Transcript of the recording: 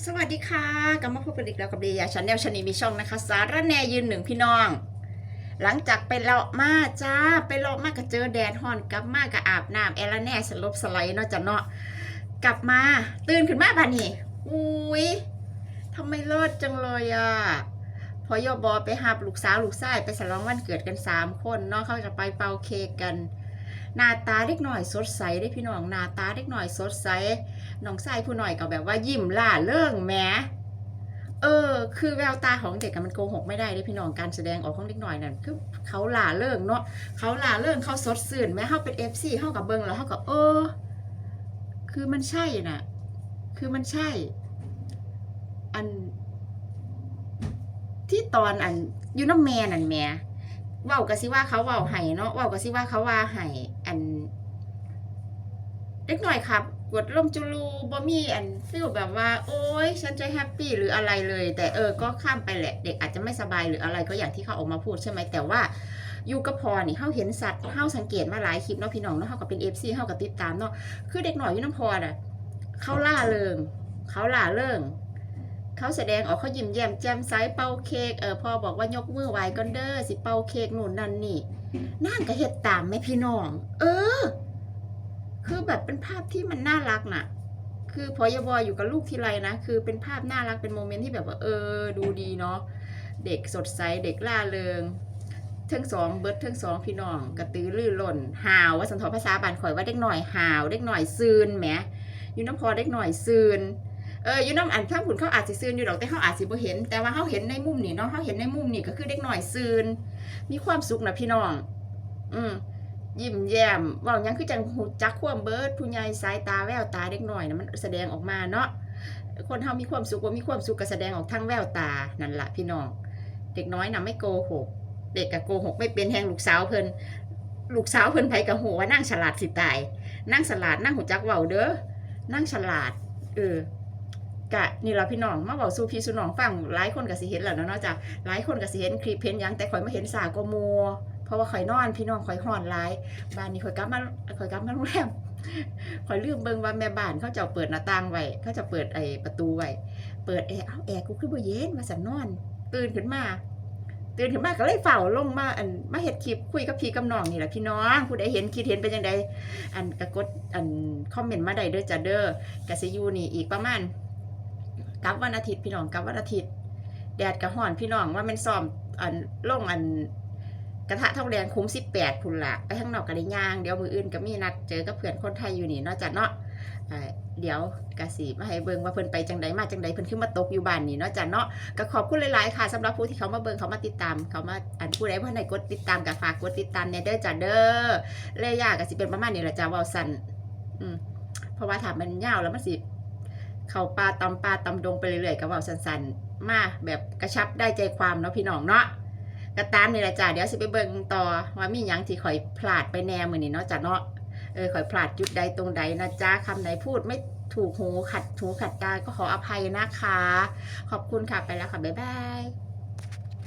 สวัสดีค่ะกลับมาพบกันอีกแล้วกับเดียชันแนลชนีมีช่องนะคะ สารแนยืนหนึ่งพี่น้อง หลังจากไปเลาะมาจ้าไปเลาะมาก็เจอแดดห่อนกลับมาก็อาบน้ำแอลแน่สลบสไลด์เนาะจ้ะเนาะกลับมาตื่นขึ้นมาบ้านี่อุ้ยทำไมเลิศจังเลยอะพอยอบอไปหาลูกสาวลูกชายไปฉลองวันเกิดกันสามคนเนาะเขาจะไปเป่าเค้กกัน หน้าตาเด็กหน่อยสดใสได้พี่น้องหน้าตาเด็กหน่อยสดใสน้องชายผู้หน่อยก็แบบว่ายิ้มล่าเริงแหม้เออ คือแววตาของเด็กมันโกหกไม่ได้เลยพี่น้องการแสดงออกของเด็กหน่อยนั่นคือเขาล่าเริงเนาะเขาล่าเริงเขาสดสื่นแม้เขาเป็นเอฟซีเขากับเบิงแล้วเขาก็เออ คือมันใช่น่ะ คือมันใช่ อัน ที่ตอนอันยูน้ำแม่นั่นแม่ เว้าก็สิว่าเขาเว้าให้เนาะเว้าก็สิว่าเขาว่าให้อันเล็กหน่อยครับกดล่มจุลูบ่มีอันฟีลแบบว่า โอ๊ยฉันจะแฮปปี้หรืออะไรเลย แต่เออก็ข้ามไปแหละ เด็กอาจจะไม่สบายหรืออะไรก็อย่างที่เขาออกมาพูดใช่ไหมแต่ว่าอยู่กับพอนี่เขาเห็นสัตว์เขาสังเกตมาหลายคลิปเนาะพี่น้องเนาะเขาก็เป็นเอฟซีเขาก็ติดตามเนาะคือเด็กหน่อยอยู่น้ำพอน่ะเขาล่าเริงเขาล่าเริง เขาแสดงออกเขายิ้มแย้มแจ่มใสเป่าเค้กเออพอบอกว่ายกมือไหวก่อนเด้อสิเป่าเค้กนู่นนั่นนี่นั่งก็เฮ็ดตามแม่พี่น้อง เออ คือแบบเป็นภาพที่มันน่ารักน่ะ คือพอยบอยอยู่กับลูกทีไรนะคือเป็นภาพน่ารักเป็นโมเมนต์ที่แบบว่า เออ ดูดีเนาะเด็กสดใสเด็กล่าเริงทั้งสองเบิร์ดทั้งสองพี่น้องกระตือรือร้นหาวว่าสันทอภาษาบานข่อยว่าเด็กหน่อยหาวเด็กหน่อยซืนแหมอยู่น้ำพอเด็กหน่อยซืน เอออยู่น้ำอันข้างผุนเขาอาจจะซืนอยู่ดอกแต่เขาอาจสิบ่เห็น แต่ว่าเขาเห็นในมุมนี่เนาะเขาเห็นในมุมนี่ก็คือเด็กหน่อยซื่นมีความสุขนะพี่น้อง อืมยิ้มแย้มว่าหยังคือจังหูจักความเบิร์ดผู้ใหญ่สายตาแววตาเด็กหน่อยนะมันแสดงออกมาเนาะคนเฮามีความสุขว่ามีความสุขก็แสดงออกทางแววตานั่นแหละพี่น้อง เด็กน้อยนะไม่โกหกเด็กก็โกหกไม่เป็นแหงลูกสาวเพิ่นลูกสาวเพิ่นไผกับหัวนั่งฉลาดสิตาย นั่งฉลาดนั่งหูจักเว้าเด้อนั่งฉลาดเออ กะนี่ละพี่น้องมาเว้าสู่พี่สู่น้องฟังหลายคนก็สิเห็นแล้วเนาะเนาะจ้ะหลายคนก็สิเห็นคลิปเห็นยังแต่ข่อยมาเห็นสากว่าหมัวเพราะว่าข่อยนอนพี่น้องข่อยฮ้อนหลายบ้านนี้ข่อยกลับมาข่อยกลับมาโรงแรมข่อยลืมเบิ่งว่าแม่บ้านเขาจะเปิดหน้าต่างไว้เขาจะเปิดไอ้ประตูไว้เปิดแอร์เอาแอร์กูคือบ่เย็นมาสันนอน ตื่นขึ้นมาตื่นขึ้นมาก็เลยเฝ้าลงมาอันมาเฮ็ดคลิปคุยกับพี่กับน้องนี่แหละพี่น้องผู้ใดเห็นคิดเห็นเป็นจังไดอันก็กดอันคอมเมนต์มาได้เด้อจ้ะเด้อก็สิยูนี่อีกประมาณ กลับวันอาทิตย์พี่น้องกลับวันอาทิตย์ แดดก็ร้อนพี่น้องว่ามันซ้อมอันลงอันกระทะทองแดงคุ้มสิบแปดพุ่นละไปข้างนอกกันได้ย่าง เดี๋ยวมืออื่นก็มีนัดเจอกับเพื่อนคนไทยอยู่นี่นาะจ้ะเนาะเดี๋ยวกะสีมาให้เบิงว่าเพิ่นไปจังใดมาจังใดเพิ่นขึ้นมาตกอยู่บ้านนี่เนาะจ้ะเนาะก็ขอบคุณหลายๆค่ะสำหรับผู้ที่เขามาเบิงเขามาติดตามเขามาอันผู้ใดเพิ่นได้กดติดตามก็ฝากกดติดตามแน่เด้อจ้ะเด้อเลยยากก็สิเป็นประมาณนี้แหละจ้ะว้าสั้นอืมเพราะว่าถ้ามันยาวแล้วมันสิ เขาปลาตำปลาตำดงไปเรื่อยๆกระเป๋าสั้นๆ มาแบบกระชับได้ใจความเนาะพี่น้องเนาะกระตามนี่แหละจ้ะเดี๋ยวสิไปเบิ่งต่อว่ามีหยังที่ข่อยพลาดไปแน่มือนี่เนาะจ้ะเนาะเออข่อยพลาดจุดใดตรงใดนะจ้าคำไหนพูดไม่ถูกหูขัดหูขัดตาก็ขออภัยนะคะ ขอบคุณค่ะไปแล้วค่ะบ๊ายบาย